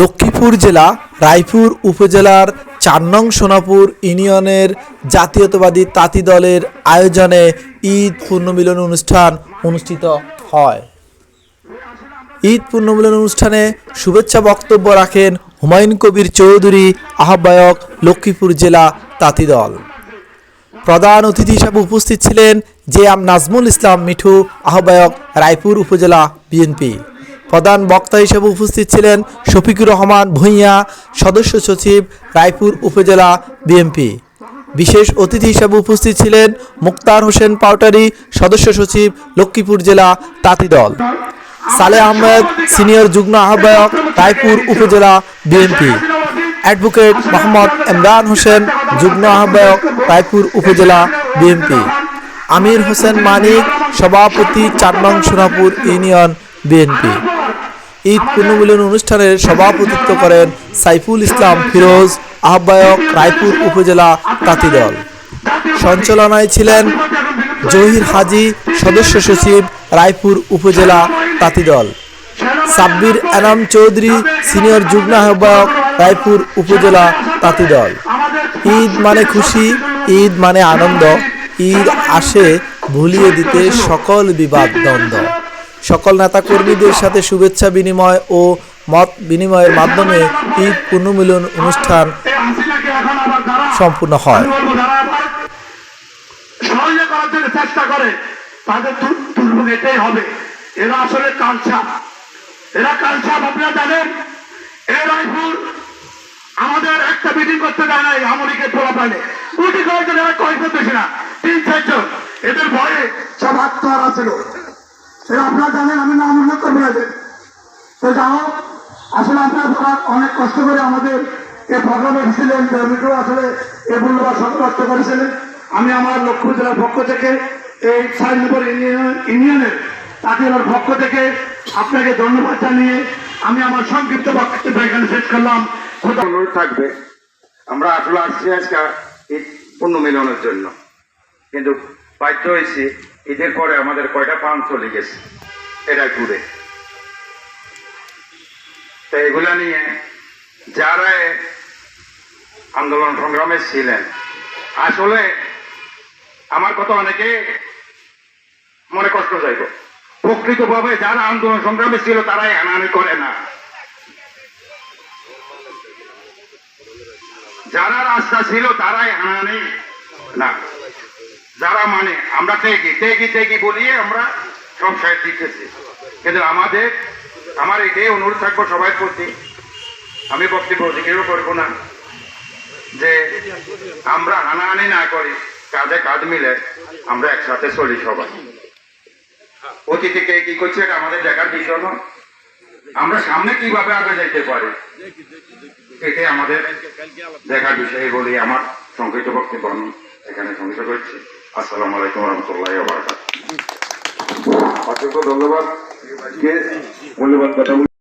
লক্ষ্মীপুর জেলা, রায়পুর উপজেলার চার নং সোনাপুর ইউনিয়নের জাতীয়তাবাদী তাঁতি দলের আয়োজনে ঈদ পূর্ণমিলন অনুষ্ঠান অনুষ্ঠিত হয়। ঈদ পূর্ণমিলন অনুষ্ঠানে শুভেচ্ছা বক্তব্য রাখেন হুমায়ুন কবির চৌধুরী, আহ্বায়ক লক্ষ্মীপুর জেলা তাঁতি দল। প্রধান অতিথি হিসাবে উপস্থিত ছিলেন জে এম নাজমুল ইসলাম মিঠু, আহ্বায়ক রায়পুর উপজেলা বিএনপি। প্রধান বক্তা হিসেবে উপস্থিত ছিলেন শফিকুর রহমান ভূঁইয়া, সদস্য সচিব রায়পুর উপজেলা বিএনপি। বিশেষ অতিথি হিসেবে উপস্থিত ছিলেন মুক্তার হোসেন পাউটারি সদস্য সচিব লক্ষ্মীপুর জেলা তাঁতি দল। সালে আহমেদ, সিনিয়র যুগ্ম আহ্বায়ক রায়পুর উপজেলা বিএনপি। অ্যাডভোকেট মোহাম্মদ ইমরান হোসেন, যুগ্ম আহ্বায়ক রায়পুর উপজেলা বিএনপি। আমির হোসেন মানিক, সভাপতি চার সোনাপুর ইউনিয়ন বিএনপি। ঈদ পুণ্যমিলন অনুষ্ঠানের সভাপতিত্ব করেন সাইফুল ইসলাম ফিরোজ, আহ্বায়ক রায়পুর উপজেলা তাঁতি দল। সঞ্চালনায় ছিলেন জহির হাজি, সদস্য সচিব রায়পুর উপজেলা তাঁতি দল। সাব্বির এনাম চৌধুরী, সিনিয়র যুগ্ম আহ্বায়ক রায়পুর উপজেলা তাঁতি দল। ঈদ মানে খুশি, ঈদ মানে আনন্দ, ঈদ আসে ভুলিয়ে দিতে সকল বিবাদ দ্বন্দ্ব। সকল নেতাকর্মীদের সাথে শুভেচ্ছা বিনিময় ও মত বিনিময়ের মাধ্যমে ঈদ পুনর্মিলন অনুষ্ঠান সম্পূর্ণ হয়। চেষ্টা করে, তাদের দুর্ভোগ এটাই হবে। এরা আসলে এরা আপনারা জানেন। এ রায়পুর আমাদের একটা মিটিং করতে দেয় পাইলে জন্য এরা না, তিন চারজন। এদের ভয়ে সব আত্মহারা ছিল। এরা আপনারা জানেন, আমি নাম উল্লেখ করব না এদের। তো যাও আসলে আপনার অনেক কষ্ট করে আমাদের এই প্রোগ্রামে এসেছিলেন মিটু আসলে এই মূল্যবান সংরক্ষ করেছিলেন আমি আমার লক্ষ্মী জেলার পক্ষ থেকে এই ইউনিয়ন ইউনিয়নের তাদের পক্ষ থেকে আপনাকে ধন্যবাদ জানিয়ে আমি আমার সংক্ষিপ্ত বক্তব্য এখানে শেষ করলাম অনুরোধ থাকবে, আমরা আসলে আসছি আজকে এই পূর্ণ মিলনের জন্য কিন্তু বাধ্য হয়েছি, ঈদের পরে আমাদের কয়টা পান চলে গেছে এটা ঘুরে। তো এগুলা নিয়ে যারা আন্দোলন সংগ্রামে ছিলেন, আসলে আমার কথা অনেকে মনে কষ্ট যাইব প্রকৃতভাবে যারা আন্দোলন সংগ্রামে ছিল, তারাই হানাহানি করে না। যারা রাস্তা ছিল, তারাই হানানি না। যারা মানে আমরা টেকি টেকি টেকি বলিয়ে আমরা সব সাইড দিতেছি। কিন্তু আমাদের, আমার এটাই অনুরোধ থাকব সবাই প্রতি। আমি বক্তব্য জিজ্ঞেস করব না যে আমরা হানাহানি না করি কাঁধে কাঁধ মিলে আমরা একসাথে চলি সবাই। অতীতে কে কি করছে এটা আমাদের দেখার বিষয় আমরা সামনে কীভাবে আগে যেতে পারি, এটাই আমাদের দেখার বিষয় বলে আমার সংক্ষিপ্ত বক্তব্য আমি এখানে সংক্ষিপ্ত করছি। আসসালামু আলাইকুম রহমতুল্লাহ অসংখ্য ধন্যবাদ। মূল্যবান কথা